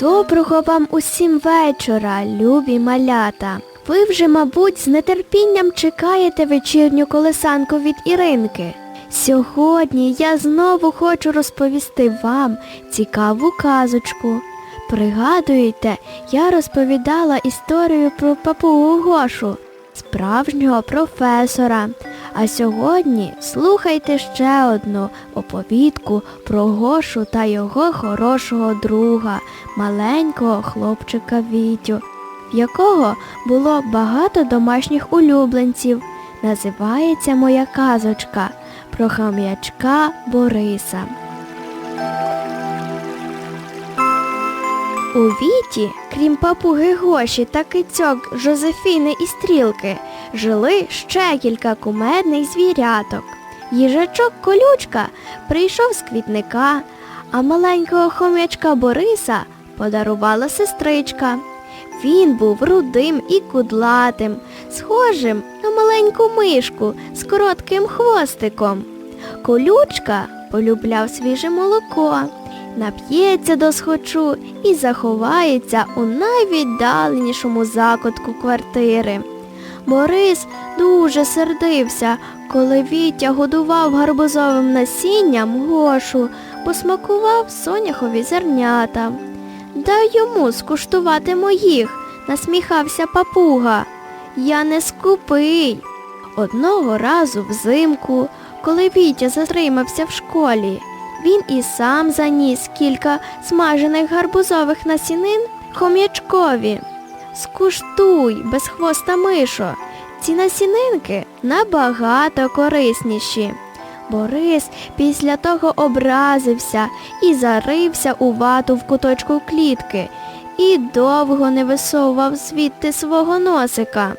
Доброго вам усім вечора, любі малята. Ви вже, мабуть, з нетерпінням чекаєте вечірню колесанку від Іринки. Сьогодні я знову хочу розповісти вам цікаву казочку. Пригадуєте, я розповідала історію про папугу Гошу, справжнього професора. А сьогодні слухайте ще одну оповідку про Гошу та його хорошого друга, маленького хлопчика Вітю, в якого було багато домашніх улюбленців. Називається моя казочка про хам'ячка Бориса. У Віті, крім папуги Гоші та кицьок Жозефіни і Стрілки, жили ще кілька кумедних звіряток. Їжачок колючка прийшов з квітника, а маленького хом'ячка Бориса подарувала сестричка. Він був рудим і кудлатим, схожим на маленьку мишку з коротким хвостиком. Колючка полюбляв свіже молоко, нап'ється до схочу і заховається у найвіддаленішому закутку квартири. Борис дуже сердився, коли Вітя годував гарбузовим насінням гошу, посмакував соняхові зернята. Дай йому скуштувати моїх, насміхався папуга. Я не скупий. Одного разу взимку, коли Вітя затримався в школі, він і сам заніс кілька смажених гарбузових насінин хом'ячкові. Скуштуй, безхвоста мишо, ці насінинки набагато корисніші. Борис після того образився і зарився у вату в куточку клітки і довго не висовував звідти свого носика.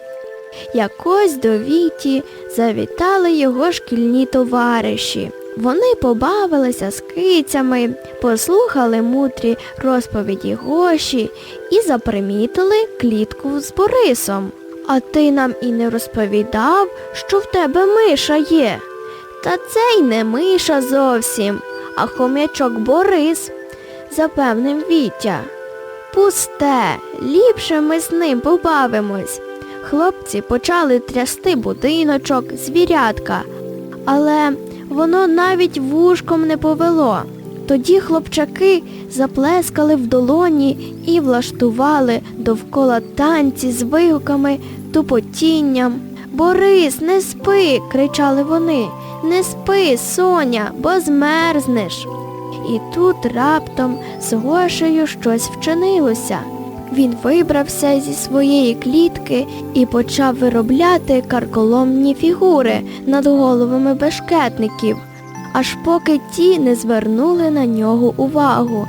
Якось до Віті завітали його шкільні товариші. Вони побавилися з кицями, послухали мудрі розповіді Гоші і запримітили клітку з Борисом. А ти нам і не розповідав, що в тебе миша є. Та це й не миша зовсім, а хом'ячок Борис, запевнив Вітя. Пусте, ліпше ми з ним побавимось. Хлопці почали трясти будиночок, звірятка, але воно навіть вушком не повело. Тоді хлопчаки заплескали в долоні і влаштували довкола танці з вигуками, тупотінням. Борис, не спи, кричали вони. Не спи, Соня, бо змерзнеш. І тут раптом з Гошею щось вчинилося. Він вибрався зі своєї клітки і почав виробляти карколомні фігури над головами бешкетників, аж поки ті не звернули на нього увагу.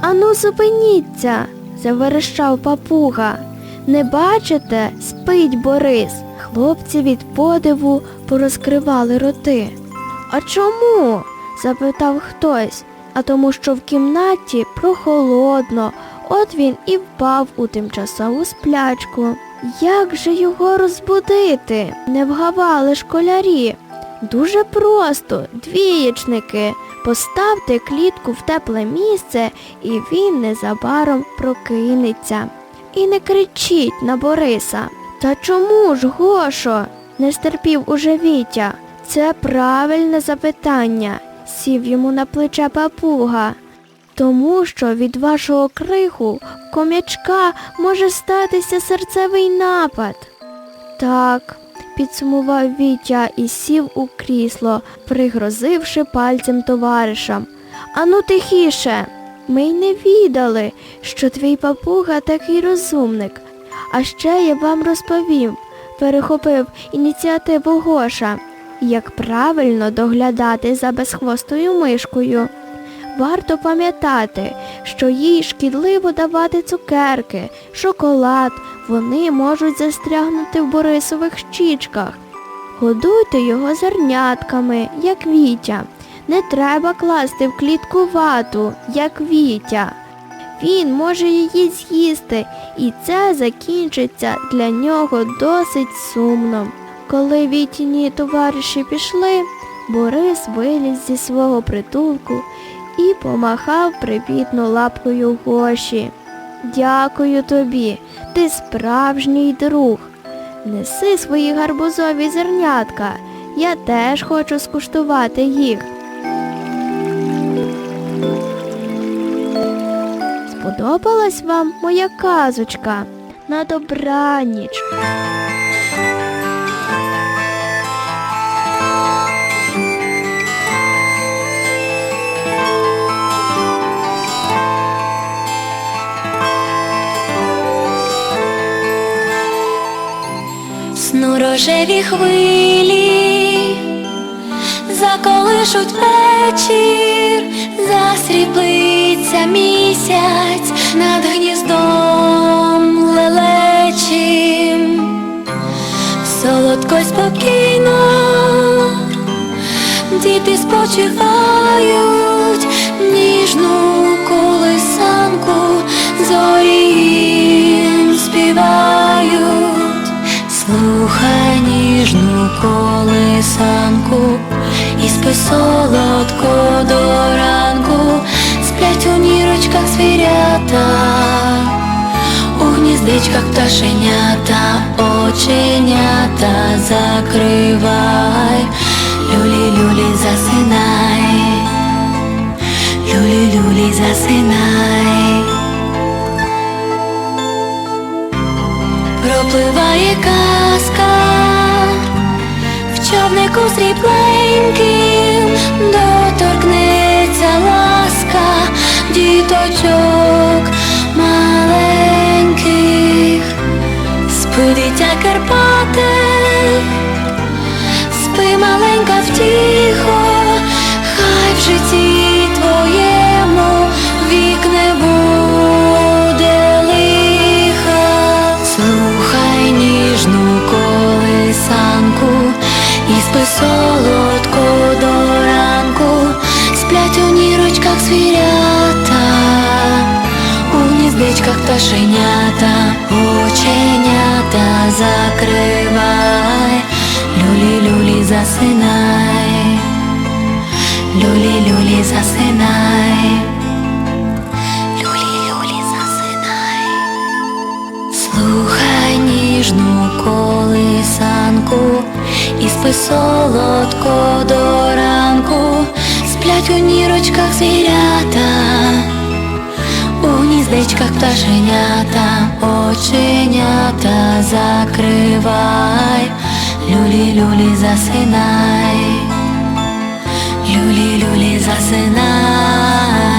Ану, зупиніться, заверещав папуга. Не бачите, спить Борис. Хлопці від подиву порозкривали роти. А чому? запитав хтось, а тому, що в кімнаті прохолодно, от він і впав у тимчасову сплячку. Як же його розбудити? Не вгавали школярі. Дуже просто, двієчники. Поставте клітку в тепле місце, і він незабаром прокинеться. І не кричіть на Бориса. Та чому ж, Гошо? не стерпів уже Вітя. Це правильне запитання, сів йому на плече папуга. Тому що від вашого криху ком'ячка може статися серцевий напад. Так, підсумував Вітя і сів у крісло, пригрозивши пальцем товаришам. Ану тихіше. Ми й не відали, що твій папуга такий розумник. А ще я вам розповім, перехопив ініціативу Гоша, як правильно доглядати за безхвостою мишкою. Варто пам'ятати, що їй шкідливо давати цукерки, шоколад, вони можуть застрягнути в Борисових щічках. Годуйте його зернятками, як Вітя. Не треба класти в клітку вату, як Вітя. Він може її з'їсти, і це закінчиться для нього досить сумно. Коли Вітіні товариші пішли, Борис виліз зі свого притулку і помахав привітно лапкою Гоші. Дякую тобі, ти справжній друг. Неси свої гарбузові зернятка. Я теж хочу скуштувати їх. Сподобалась вам моя казочка? На добраніч. Рожеві хвилі, заколишуть вечір, засріплиться місяць над гніздом лелечим, солодко й спокійно, діти спочивають, ніжну колисанку і спи солодко до ранку, сплять у нірочках звірята, у гніздечках пташенята, оченята закривай, люлі-люлі засинай, люлі-люлі засинай. Пропливає човнику срібленьким, доторкнеться ласка діточок маленьких, спи дитя Карпати, спи маленька втіхо, пташенята, оченята закривай, люлі-люлі засинай, люлі-люлі засинай, люлі-люлі засинай. Слухай ніжну колисанку і спи солодко до ранку, сплять у нірочках звірята, гніздечках пташенята, оченята закривай, люлі-люлі засинай, люлі-люлі засинай.